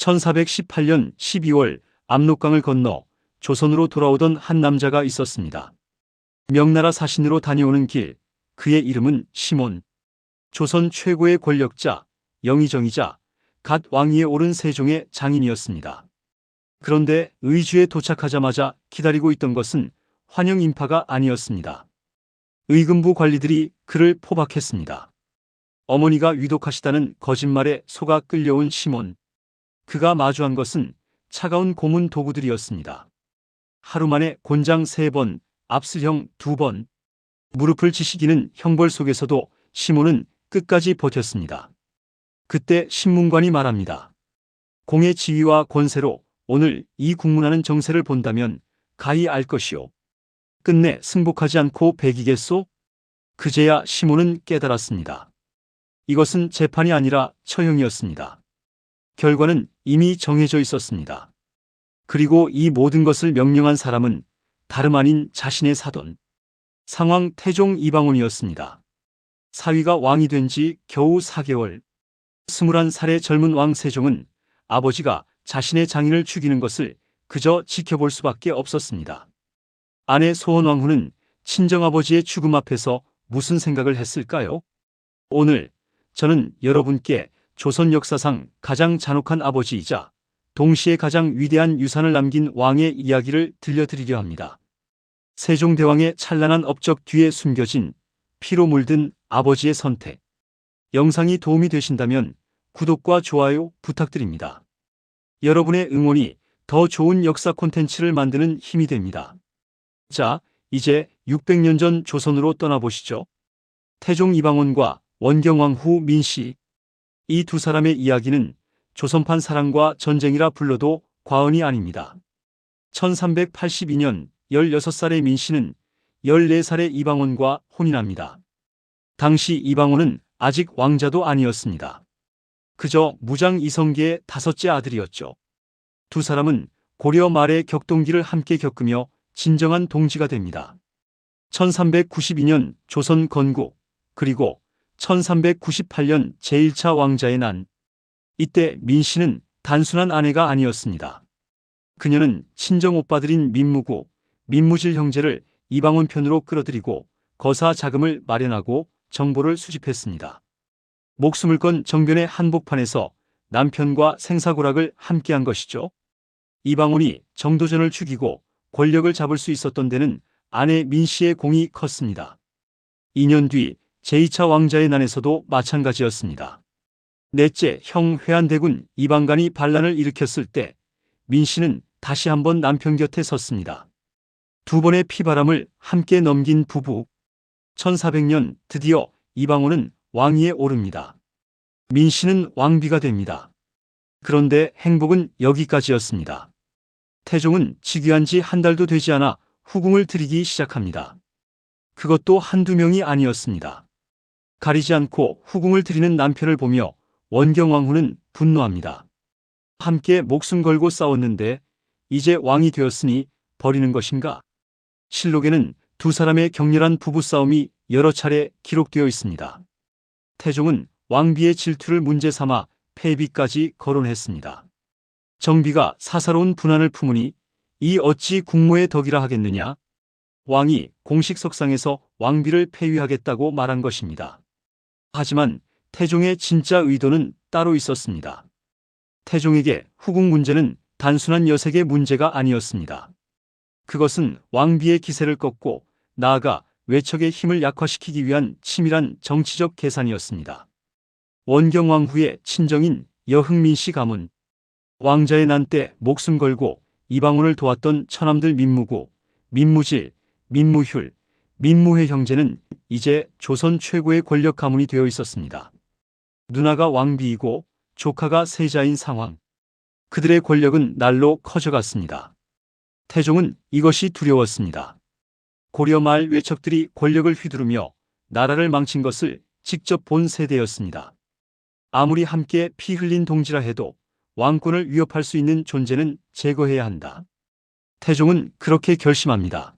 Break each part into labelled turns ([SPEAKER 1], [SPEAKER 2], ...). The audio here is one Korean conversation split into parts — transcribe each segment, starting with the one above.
[SPEAKER 1] 1418년 12월 압록강을 건너 조선으로 돌아오던 한 남자가 있었습니다. 명나라 사신으로 다녀오는 길, 그의 이름은 시몬. 조선 최고의 권력자, 영의정이자 갓 왕위에 오른 세종의 장인이었습니다. 그런데 의주에 도착하자마자 기다리고 있던 것은 환영 인파가 아니었습니다. 의금부 관리들이 그를 포박했습니다. 어머니가 위독하시다는 거짓말에 속아 끌려온 시몬. 그가 마주한 것은 차가운 고문 도구들이었습니다. 하루 만에 곤장 세 번, 압슬형 두 번, 무릎을 지시기는 형벌 속에서도 시몬은 끝까지 버텼습니다. 그때 신문관이 말합니다. 공의 지위와 권세로 오늘 이 국문하는 정세를 본다면 가히 알 것이오. 끝내 승복하지 않고 배기겠소? 그제야 시몬은 깨달았습니다. 이것은 재판이 아니라 처형이었습니다. 결과는 이미 정해져 있었습니다. 그리고 이 모든 것을 명령한 사람은 다름 아닌 자신의 사돈, 상황 태종 이방원이었습니다. 사위가 왕이 된 지 겨우 4개월, 21살의 젊은 왕 세종은 아버지가 자신의 장인을 죽이는 것을 그저 지켜볼 수밖에 없었습니다. 아내 소원왕후는 친정아버지의 죽음 앞에서 무슨 생각을 했을까요? 오늘 저는 여러분께 조선 역사상 가장 잔혹한 아버지이자 동시에 가장 위대한 유산을 남긴 왕의 이야기를 들려드리려 합니다. 세종대왕의 찬란한 업적 뒤에 숨겨진 피로 물든 아버지의 선택. 영상이 도움이 되신다면 구독과 좋아요 부탁드립니다. 여러분의 응원이 더 좋은 역사 콘텐츠를 만드는 힘이 됩니다. 자, 이제 600년 전 조선으로 떠나보시죠. 태종 이방원과 원경왕 후 민씨. 이 두 사람의 이야기는 조선판 사랑과 전쟁이라 불러도 과언이 아닙니다. 1382년 16살의 민 씨는 14살의 이방원과 혼인합니다. 당시 이방원은 아직 왕자도 아니었습니다. 그저 무장 이성계의 다섯째 아들이었죠. 두 사람은 고려 말의 격동기를 함께 겪으며 진정한 동지가 됩니다. 1392년 조선 건국, 그리고 1398년 제1차 왕자의 난. 이때 민 씨는 단순한 아내가 아니었습니다. 그녀는 친정 오빠들인 민무구, 민무질 형제를 이방원 편으로 끌어들이고 거사 자금을 마련하고 정보를 수집했습니다. 목숨을 건 정변의 한복판에서 남편과 생사고락을 함께한 것이죠. 이방원이 정도전을 죽이고 권력을 잡을 수 있었던 데는 아내 민 씨의 공이 컸습니다. 2년 뒤 제2차 왕자의 난에서도 마찬가지였습니다. 넷째 형 회안대군 이방간이 반란을 일으켰을 때 민 씨는 다시 한번 남편 곁에 섰습니다. 두 번의 피바람을 함께 넘긴 부부. 1400년 드디어 이방원은 왕위에 오릅니다. 민 씨는 왕비가 됩니다. 그런데 행복은 여기까지였습니다. 태종은 즉위한 지 한 달도 되지 않아 후궁을 들이기 시작합니다. 그것도 한두 명이 아니었습니다. 가리지 않고 후궁을 들이는 남편을 보며 원경왕후는 분노합니다. 함께 목숨 걸고 싸웠는데 이제 왕이 되었으니 버리는 것인가? 실록에는 두 사람의 격렬한 부부싸움이 여러 차례 기록되어 있습니다. 태종은 왕비의 질투를 문제 삼아 폐비까지 거론했습니다. 정비가 사사로운 분한을 품으니 이 어찌 국모의 덕이라 하겠느냐? 왕이 공식 석상에서 왕비를 폐위하겠다고 말한 것입니다. 하지만 태종의 진짜 의도는 따로 있었습니다. 태종에게 후궁 문제는 단순한 여색의 문제가 아니었습니다. 그것은 왕비의 기세를 꺾고 나아가 외척의 힘을 약화시키기 위한 치밀한 정치적 계산이었습니다. 원경왕 후의 친정인 여흥민 씨 가문, 왕자의 난 때 목숨 걸고 이방원을 도왔던 처남들 민무구, 민무질, 민무휼, 민무회 형제는 이제 조선 최고의 권력 가문이 되어 있었습니다. 누나가 왕비이고 조카가 세자인 상황. 그들의 권력은 날로 커져갔습니다. 태종은 이것이 두려웠습니다. 고려 말 외척들이 권력을 휘두르며 나라를 망친 것을 직접 본 세대였습니다. 아무리 함께 피 흘린 동지라 해도 왕권을 위협할 수 있는 존재는 제거해야 한다. 태종은 그렇게 결심합니다.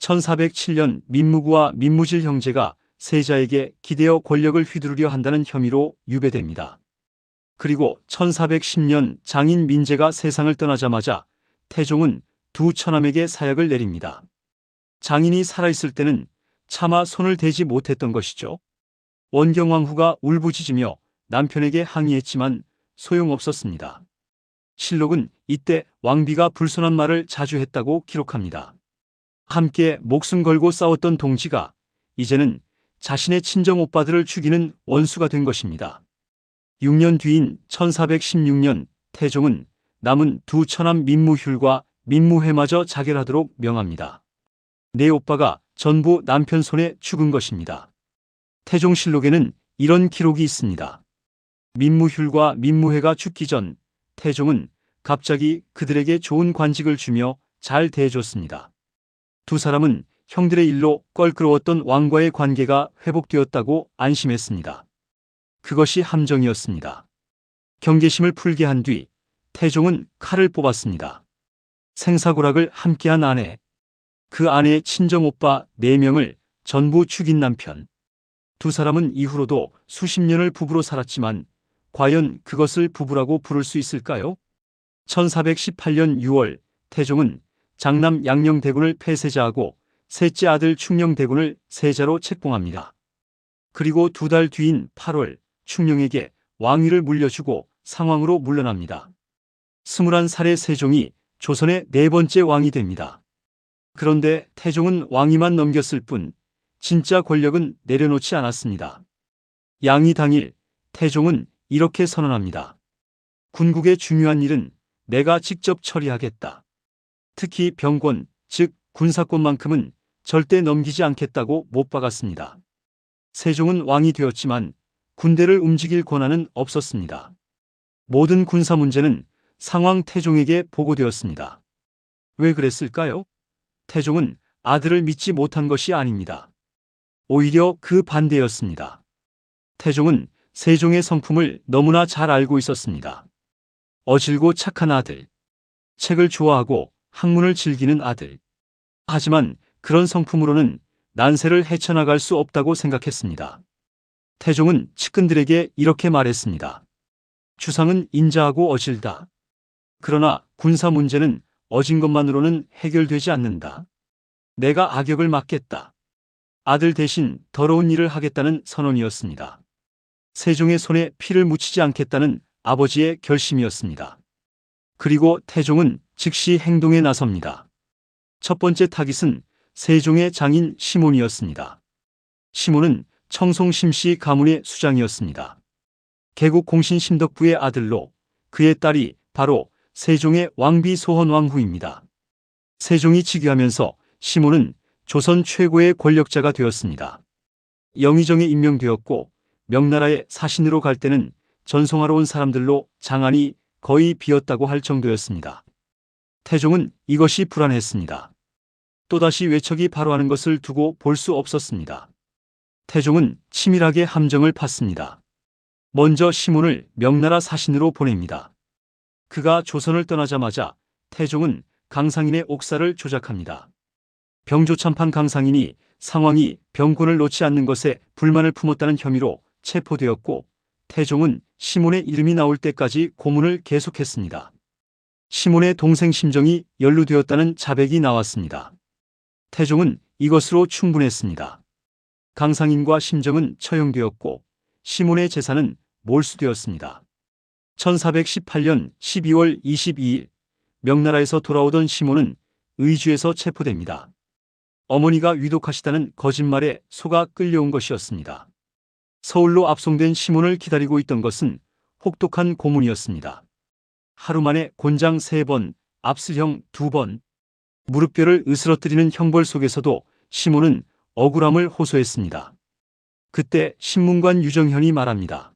[SPEAKER 1] 1407년 민무구와 민무질 형제가 세자에게 기대어 권력을 휘두르려 한다는 혐의로 유배됩니다. 그리고 1410년 장인 민재가 세상을 떠나자마자 태종은 두 처남에게 사약을 내립니다. 장인이 살아있을 때는 차마 손을 대지 못했던 것이죠. 원경왕후가 울부짖으며 남편에게 항의했지만 소용없었습니다. 실록은 이때 왕비가 불손한 말을 자주 했다고 기록합니다. 함께 목숨 걸고 싸웠던 동지가 이제는 자신의 친정 오빠들을 죽이는 원수가 된 것입니다. 6년 뒤인 1416년 태종은 남은 두 처남 민무휼과 민무회마저 자결하도록 명합니다. 내 오빠가 전부 남편 손에 죽은 것입니다. 태종실록에는 이런 기록이 있습니다. 민무휼과 민무회가 죽기 전 태종은 갑자기 그들에게 좋은 관직을 주며 잘 대해줬습니다. 두 사람은 형들의 일로 껄끄러웠던 왕과의 관계가 회복되었다고 안심했습니다. 그것이 함정이었습니다. 경계심을 풀게 한 뒤 태종은 칼을 뽑았습니다. 생사고락을 함께한 아내, 그 아내의 친정오빠 4명을 전부 죽인 남편. 두 사람은 이후로도 수십 년을 부부로 살았지만 과연 그것을 부부라고 부를 수 있을까요? 1418년 6월 태종은 장남 양녕대군을 폐세자하고 셋째 아들 충녕대군을 세자로 책봉합니다. 그리고 두 달 뒤인 8월 충녕에게 왕위를 물려주고 상황으로 물러납니다. 21살의 세종이 조선의 네 번째 왕이 됩니다. 그런데 태종은 왕위만 넘겼을 뿐 진짜 권력은 내려놓지 않았습니다. 양이 당일 태종은 이렇게 선언합니다. 군국의 중요한 일은 내가 직접 처리하겠다. 특히 병권, 즉 군사권만큼은 절대 넘기지 않겠다고 못 박았습니다. 세종은 왕이 되었지만 군대를 움직일 권한은 없었습니다. 모든 군사 문제는 상황 태종에게 보고되었습니다. 왜 그랬을까요? 태종은 아들을 믿지 못한 것이 아닙니다. 오히려 그 반대였습니다. 태종은 세종의 성품을 너무나 잘 알고 있었습니다. 어질고 착한 아들, 책을 좋아하고 학문을 즐기는 아들. 하지만 그런 성품으로는 난세를 헤쳐나갈 수 없다고 생각했습니다. 태종은 측근들에게 이렇게 말했습니다. 주상은 인자하고 어질다. 그러나 군사 문제는 어진 것만으로는 해결되지 않는다. 내가 악역을 맡겠다. 아들 대신 더러운 일을 하겠다는 선언이었습니다. 세종의 손에 피를 묻히지 않겠다는 아버지의 결심이었습니다. 그리고 태종은 즉시 행동에 나섭니다. 첫 번째 타깃은 세종의 장인 시몬이었습니다. 시몬은 청송 심씨 가문의 수장이었습니다. 개국 공신 심덕부의 아들로 그의 딸이 바로 세종의 왕비 소헌 왕후입니다. 세종이 즉위하면서 시몬은 조선 최고의 권력자가 되었습니다. 영의정에 임명되었고 명나라의 사신으로 갈 때는 전송하러 온 사람들로 장안이 거의 비었다고 할 정도였습니다. 태종은 이것이 불안했습니다. 또다시 외척이 바로하는 것을 두고 볼 수 없었습니다. 태종은 치밀하게 함정을 팠습니다. 먼저 시몬을 명나라 사신으로 보냅니다. 그가 조선을 떠나자마자 태종은 강상인의 옥사를 조작합니다. 병조참판 강상인이 상황이 병권을 놓지 않는 것에 불만을 품었다는 혐의로 체포되었고 태종은 시몬의 이름이 나올 때까지 고문을 계속했습니다. 시몬의 동생 심정이 연루되었다는 자백이 나왔습니다. 태종은 이것으로 충분했습니다. 강상인과 심정은 처형되었고 시몬의 재산은 몰수되었습니다. 1418년 12월 22일 명나라에서 돌아오던 시몬은 의주에서 체포됩니다. 어머니가 위독하시다는 거짓말에 속아 끌려온 것이었습니다. 서울로 압송된 시몬을 기다리고 있던 것은 혹독한 고문이었습니다. 하루 만에 곤장 3번, 압슬형 2번, 무릎뼈를 으스러뜨리는 형벌 속에서도 시몬은 억울함을 호소했습니다. 그때 신문관 유정현이 말합니다.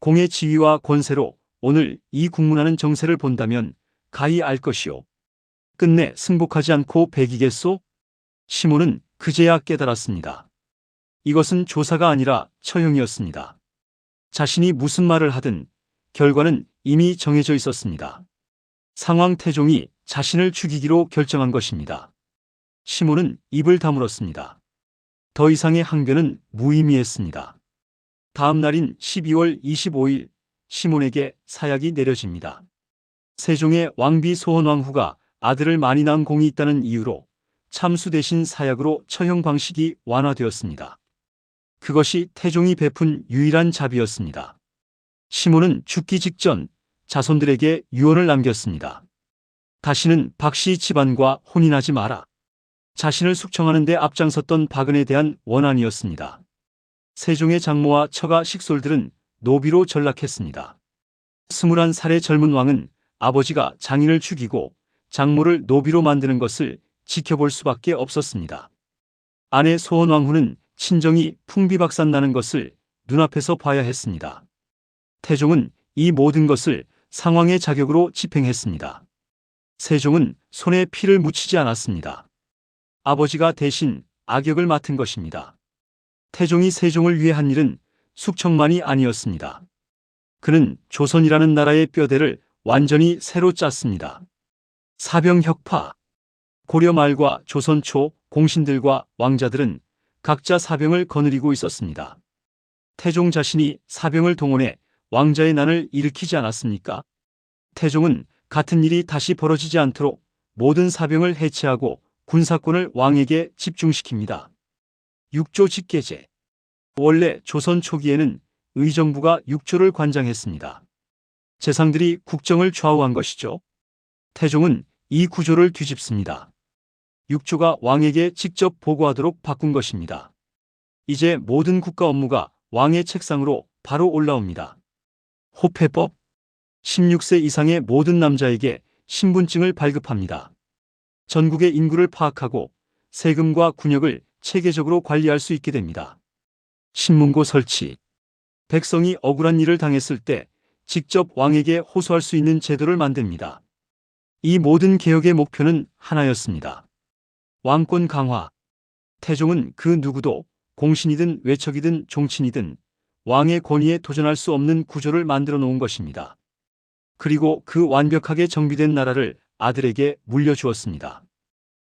[SPEAKER 1] 공의 지위와 권세로 오늘 이 국문하는 정세를 본다면 가히 알 것이오. 끝내 승복하지 않고 배기겠소? 시몬은 그제야 깨달았습니다. 이것은 조사가 아니라 처형이었습니다. 자신이 무슨 말을 하든 결과는 이미 정해져 있었습니다. 상황 태종이 자신을 죽이기로 결정한 것입니다. 시몬은 입을 다물었습니다. 더 이상의 항변은 무의미했습니다. 다음 날인 12월 25일 시몬에게 사약이 내려집니다. 세종의 왕비 소헌왕후가 아들을 많이 낳은 공이 있다는 이유로 참수 대신 사약으로 처형 방식이 완화되었습니다. 그것이 태종이 베푼 유일한 자비였습니다. 시몬은 죽기 직전 자손들에게 유언을 남겼습니다. 다시는 박씨 집안과 혼인하지 마라. 자신을 숙청하는 데 앞장섰던 박은에 대한 원한이었습니다. 세종의 장모와 처가 식솔들은 노비로 전락했습니다. 21살의 젊은 왕은 아버지가 장인을 죽이고 장모를 노비로 만드는 것을 지켜볼 수밖에 없었습니다. 아내 소원왕후는 친정이 풍비박산 나는 것을 눈앞에서 봐야 했습니다. 태종은 이 모든 것을 상황의 자격으로 집행했습니다. 세종은 손에 피를 묻히지 않았습니다. 아버지가 대신 악역을 맡은 것입니다. 태종이 세종을 위해 한 일은 숙청만이 아니었습니다. 그는 조선이라는 나라의 뼈대를 완전히 새로 짰습니다. 사병 혁파 고려 말과 조선 초 공신들과 왕자들은 각자 사병을 거느리고 있었습니다. 태종 자신이 사병을 동원해 왕자의 난을 일으키지 않았습니까? 태종은 같은 일이 다시 벌어지지 않도록 모든 사병을 해체하고 군사권을 왕에게 집중시킵니다. 육조 직계제 원래 조선 초기에는 의정부가 육조를 관장했습니다. 재상들이 국정을 좌우한 것이죠. 태종은 이 구조를 뒤집습니다. 육조가 왕에게 직접 보고하도록 바꾼 것입니다. 이제 모든 국가 업무가 왕의 책상으로 바로 올라옵니다. 호패법 16세 이상의 모든 남자에게 신분증을 발급합니다. 전국의 인구를 파악하고 세금과 군역을 체계적으로 관리할 수 있게 됩니다. 신문고 설치 백성이 억울한 일을 당했을 때 직접 왕에게 호소할 수 있는 제도를 만듭니다. 이 모든 개혁의 목표는 하나였습니다. 왕권 강화. 태종은 그 누구도 공신이든 외척이든 종친이든 왕의 권위에 도전할 수 없는 구조를 만들어 놓은 것입니다. 그리고 그 완벽하게 정비된 나라를 아들에게 물려주었습니다.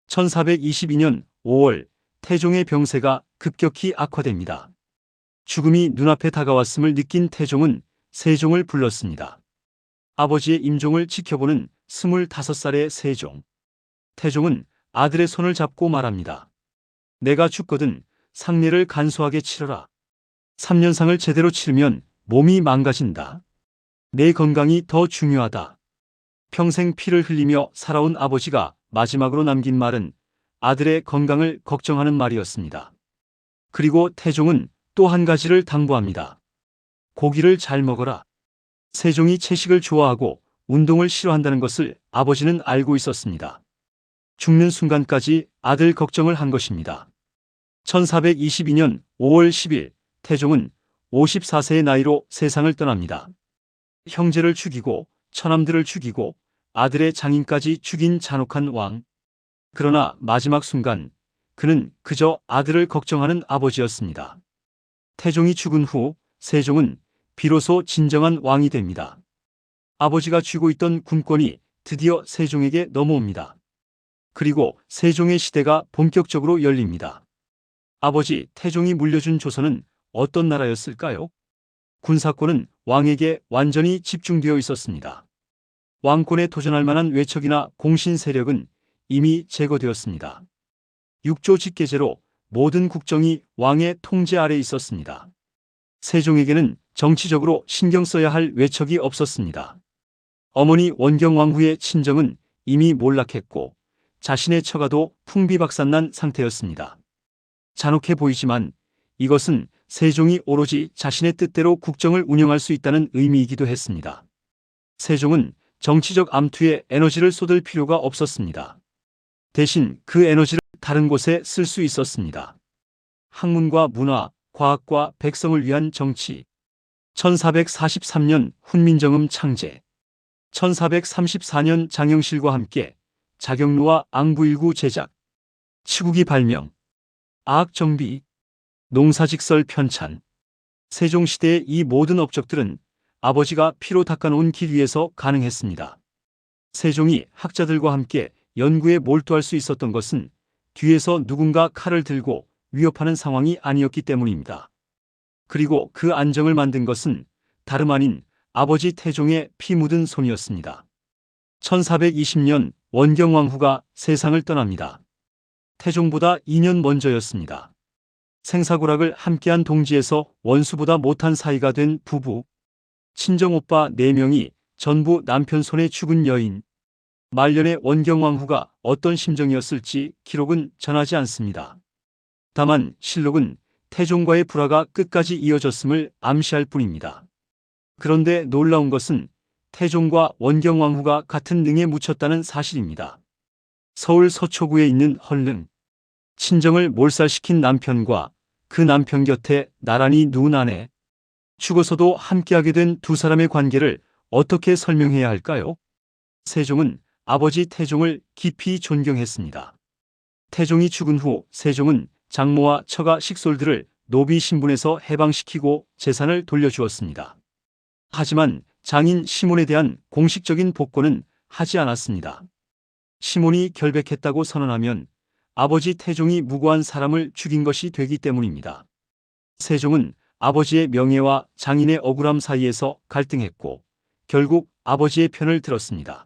[SPEAKER 1] 1422년 5월 태종의 병세가 급격히 악화됩니다. 죽음이 눈앞에 다가왔음을 느낀 태종은 세종을 불렀습니다. 아버지의 임종을 지켜보는 25살의 세종. 태종은 아들의 손을 잡고 말합니다. 내가 죽거든 상례를 간소하게 치러라. 3년상을 제대로 치르면 몸이 망가진다. 내 건강이 더 중요하다. 평생 피를 흘리며 살아온 아버지가 마지막으로 남긴 말은 아들의 건강을 걱정하는 말이었습니다. 그리고 태종은 또 한 가지를 당부합니다. 고기를 잘 먹어라. 세종이 채식을 좋아하고 운동을 싫어한다는 것을 아버지는 알고 있었습니다. 죽는 순간까지 아들 걱정을 한 것입니다. 1422년 5월 10일 태종은 54세의 나이로 세상을 떠납니다. 형제를 죽이고 처남들을 죽이고 아들의 장인까지 죽인 잔혹한 왕. 그러나 마지막 순간 그는 그저 아들을 걱정하는 아버지였습니다. 태종이 죽은 후 세종은 비로소 진정한 왕이 됩니다. 아버지가 쥐고 있던 군권이 드디어 세종에게 넘어옵니다. 그리고 세종의 시대가 본격적으로 열립니다. 아버지 태종이 물려준 조선은 어떤 나라였을까요? 군사권은 왕에게 완전히 집중되어 있었습니다. 왕권에 도전할 만한 외척이나 공신 세력은 이미 제거되었습니다. 육조 직계제로 모든 국정이 왕의 통제 아래 있었습니다. 세종에게는 정치적으로 신경 써야 할 외척이 없었습니다. 어머니 원경왕후의 친정은 이미 몰락했고 자신의 처가도 풍비박산난 상태였습니다. 잔혹해 보이지만 이것은 세종이 오로지 자신의 뜻대로 국정을 운영할 수 있다는 의미이기도 했습니다. 세종은 정치적 암투에 에너지를 쏟을 필요가 없었습니다. 대신 그 에너지를 다른 곳에 쓸 수 있었습니다. 학문과 문화, 과학과 백성을 위한 정치. 1443년 훈민정음 창제. 1434년 장영실과 함께 자경루와 앙부일구 제작. 치국이 발명. 아학정비. 농사직설 편찬. 세종시대의 이 모든 업적들은 아버지가 피로 닦아놓은 길 위에서 가능했습니다. 세종이 학자들과 함께 연구에 몰두할 수 있었던 것은 뒤에서 누군가 칼을 들고 위협하는 상황이 아니었기 때문입니다. 그리고 그 안정을 만든 것은 다름 아닌 아버지 태종의 피 묻은 손이었습니다. 1420년 원경왕후가 세상을 떠납니다. 태종보다 2년 먼저였습니다. 생사고락을 함께한 동지에서 원수보다 못한 사이가 된 부부. 친정오빠 4명이 전부 남편 손에 죽은 여인. 말년의 원경왕후가 어떤 심정이었을지 기록은 전하지 않습니다. 다만 실록은 태종과의 불화가 끝까지 이어졌음을 암시할 뿐입니다. 그런데 놀라운 것은 태종과 원경왕후가 같은 능에 묻혔다는 사실입니다. 서울 서초구에 있는 헐릉. 친정을 몰살시킨 남편과 그 남편 곁에 나란히 누운 아내. 죽어서도 함께하게 된 두 사람의 관계를 어떻게 설명해야 할까요? 세종은 아버지 태종을 깊이 존경했습니다. 태종이 죽은 후 세종은 장모와 처가 식솔들을 노비 신분에서 해방시키고 재산을 돌려주었습니다. 하지만 장인 시몬에 대한 공식적인 복권은 하지 않았습니다. 시몬이 결백했다고 선언하면 아버지 태종이 무고한 사람을 죽인 것이 되기 때문입니다. 세종은 아버지의 명예와 장인의 억울함 사이에서 갈등했고 결국 아버지의 편을 들었습니다.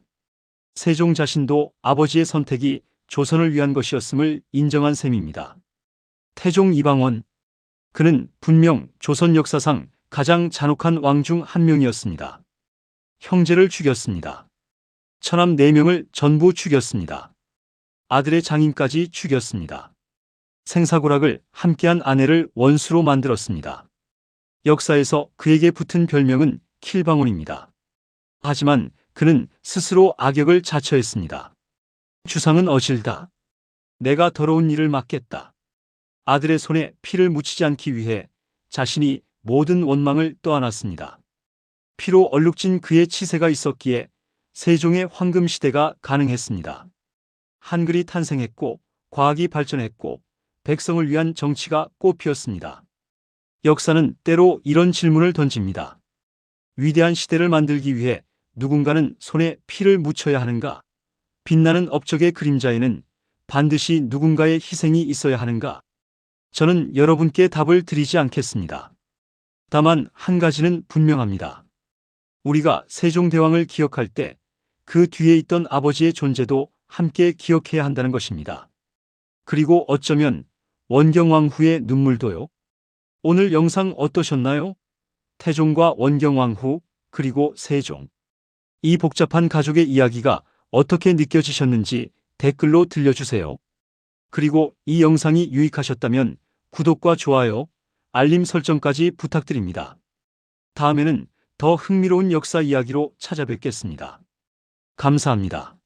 [SPEAKER 1] 세종 자신도 아버지의 선택이 조선을 위한 것이었음을 인정한 셈입니다. 태종 이방원 그는 분명 조선 역사상 가장 잔혹한 왕 중 한 명이었습니다. 형제를 죽였습니다. 처남 4명을 전부 죽였습니다. 아들의 장인까지 죽였습니다. 생사고락을 함께한 아내를 원수로 만들었습니다. 역사에서 그에게 붙은 별명은 킬방울입니다. 하지만 그는 스스로 악역을 자처했습니다. 주상은 어질다. 내가 더러운 일을 맡겠다. 아들의 손에 피를 묻히지 않기 위해 자신이 모든 원망을 떠안았습니다. 피로 얼룩진 그의 치세가 있었기에 세종의 황금 시대가 가능했습니다. 한글이 탄생했고 과학이 발전했고 백성을 위한 정치가 꽃피었습니다. 역사는 때로 이런 질문을 던집니다. 위대한 시대를 만들기 위해 누군가는 손에 피를 묻혀야 하는가? 빛나는 업적의 그림자에는 반드시 누군가의 희생이 있어야 하는가? 저는 여러분께 답을 드리지 않겠습니다. 다만 한 가지는 분명합니다. 우리가 세종대왕을 기억할 때 그 뒤에 있던 아버지의 존재도 함께 기억해야 한다는 것입니다. 그리고 어쩌면 원경왕 후의 눈물도요. 오늘 영상 어떠셨나요? 태종과 원경왕 후, 그리고 세종. 이 복잡한 가족의 이야기가 어떻게 느껴지셨는지 댓글로 들려주세요. 그리고 이 영상이 유익하셨다면 구독과 좋아요, 알림 설정까지 부탁드립니다. 다음에는 더 흥미로운 역사 이야기로 찾아뵙겠습니다. 감사합니다.